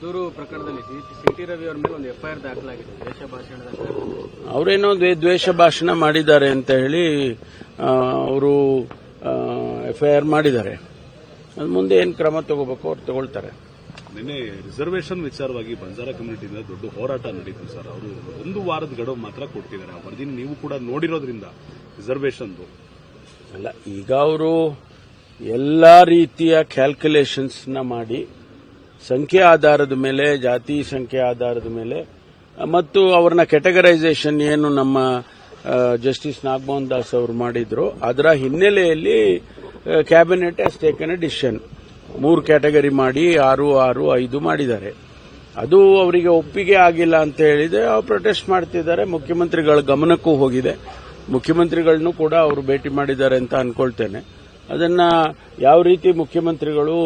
ಮದ್ದೂರು ಪ್ರಕರಣದಲ್ಲಿ ಸಿಟಿ ರವಿ ಅವರ ಮೇಲೆ ಒಂದು ಎಫ್ಐಆರ್ ದಾಖಲಾಗಿದೆ. ದ್ವೇಷ ಭಾಷಣದ ಅವರೇನೋ ದ್ವೇ- ದ್ವೇಷ ಭಾಷಣ ಮಾಡಿದ್ದಾರೆ ಅಂತ ಹೇಳಿ ಅವರು ಎಫ್ಐಆರ್ ಮಾಡಿದ್ದಾರೆ. ಅದು ಮುಂದೆ ಏನು ಕ್ರಮ ತಗೋಬೇಕು ಅವ್ರು ತಗೊಳ್ತಾರೆ. ನಿನ್ನೆ ರಿಸರ್ವೇಶನ್ ವಿಚಾರವಾಗಿ ಬಂಜಾರ ಕಮ್ಯುನಿಟಿಯಿಂದ ದೊಡ್ಡ ಹೋರಾಟ ನಡೀತು ಸರ್. ಅವರು ಒಂದು ವಾರದ ಗಡುವು ಮಾತ್ರ ಕೊಡ್ತಿದ್ದಾರೆ. ಆ ವರದಿನ ನೀವು ಕೂಡ ನೋಡಿರೋದ್ರಿಂದ ರಿಸರ್ವೇಶನ್ದು ಅಲ್ಲ ಈಗ ಅವರು ಎಲ್ಲ ರೀತಿಯ ಕ್ಯಾಲ್ಕುಲೇಷನ್ಸ್ನ ಮಾಡಿ ಸಂಖ್ಯೆ ಆಧಾರದ ಮೇಲೆ, ಜಾತಿ ಸಂಖ್ಯೆ ಆಧಾರದ ಮೇಲೆ, ಮತ್ತು ಅವ್ರನ್ನ ಕೆಟಗರೈಸೇಷನ್ ಏನು ನಮ್ಮ ಜಸ್ಟಿಸ್ ನಾಗಮೋಹನ್ ದಾಸ್ ಅವರು ಮಾಡಿದ್ರು. ಅದರ ಹಿನ್ನೆಲೆಯಲ್ಲಿ cabinet has taken a decision ಮೂರು ಕ್ಯಾಟಗರಿ ಮಾಡಿ, ಆರು ಆರು, ಐದು ಮಾಡಿದ್ದಾರೆ. ಅದು ಅವರಿಗೆ ಒಪ್ಪಿಗೆ ಆಗಿಲ್ಲ ಅಂತ ಹೇಳಿದೆ ಅವ್ರು ಪ್ರೊಟೆಸ್ಟ್ ಮಾಡ್ತಿದ್ದಾರೆ. ಮುಖ್ಯಮಂತ್ರಿಗಳ ಗಮನಕ್ಕೂ ಹೋಗಿದೆ. ಮುಖ್ಯಮಂತ್ರಿಗಳನ್ನು ಕೂಡ ಅವರು ಭೇಟಿ ಮಾಡಿದ್ದಾರೆ ಅಂತ ಅನ್ಕೊಳ್ತೇನೆ. ಅದನ್ನ ಯಾವ ರೀತಿ ಮುಖ್ಯಮಂತ್ರಿಗಳು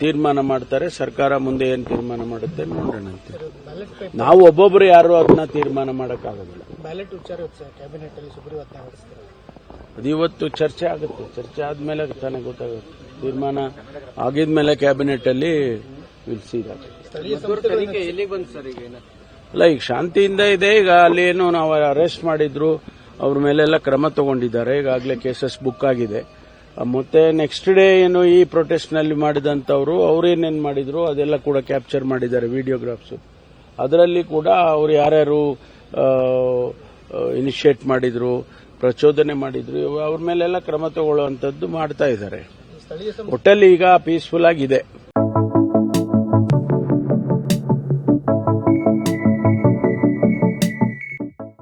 ತೀರ್ಮಾನ ಮಾಡ್ತಾರೆ. ಸರ್ಕಾರ ಮುಂದೆ ಏನು ತೀರ್ಮಾನ ಮಾಡುತ್ತೆ ನೋಡೋಣ ಅಂತ ನಾವು ಒಬ್ಬೊಬ್ಬರು ಯಾರು ಅದನ್ನ ತೀರ್ಮಾನ ಮಾಡೋಕ್ಕಾಗೋದಿಲ್ಲ. ಅದು ಇವತ್ತು ಚರ್ಚೆ ಆಗುತ್ತೆ. ಚರ್ಚೆ ಆದ್ಮೇಲೆ ತಾನೇ ಗೊತ್ತಾಗುತ್ತೆ. ತೀರ್ಮಾನ ಆಗಿದ್ಮೇಲೆ ಕ್ಯಾಬಿನೆಟ್ ಅಲ್ಲಿ ವಿಲ್ಸಿದ್ದಾರೆ ತನಿಖೆ ಎಲ್ಲಿಗೆ ಬಂತು ಸರ್ ಈಗ ಏನು ಅಲ್ಲ ಈಗ ಶಾಂತಿಯಿಂದ ಇದೆ. ಈಗ ಅಲ್ಲಿ ಏನು ನಾವು ಅರೆಸ್ಟ್ ಮಾಡಿದ್ರು ಅವ್ರ ಮೇಲೆಲ್ಲ ಕ್ರಮ ತಗೊಂಡಿದ್ದಾರೆ. ಈಗಾಗಲೇ ಕೇಸಸ್ ಬುಕ್ ಆಗಿದೆ. ಮತ್ತೆ ನೆಕ್ಸ್ಟ್ ಡೇ ಏನು ಈ ಪ್ರೊಟೆಸ್ಟ್ನಲ್ಲಿ ಮಾಡಿದಂತವರು ಅವ್ರೇನೇನ್ ಮಾಡಿದ್ರು ಅದೆಲ್ಲ ಕೂಡ ಕ್ಯಾಪ್ಚರ್ ಮಾಡಿದ್ದಾರೆ ವಿಡಿಯೋಗ್ರಾಫ್ಸ್ ಅದರಲ್ಲಿ ಕೂಡ ಅವ್ರು ಯಾರ್ಯಾರು ಇನಿಷಿಯೇಟ್ ಮಾಡಿದ್ರು ಪ್ರಚೋದನೆ ಮಾಡಿದ್ರು ಅವ್ರ ಮೇಲೆಲ್ಲ ಕ್ರಮ ತಗೊಳ್ಳುವಂತದ್ದು ಮಾಡ್ತಾ ಇದ್ದಾರೆ. ಹೋಟೆಲ್ ಒಟ್ಟಲ್ಲಿ ಈಗ ಪೀಸ್ಫುಲ್ ಆಗಿದೆ.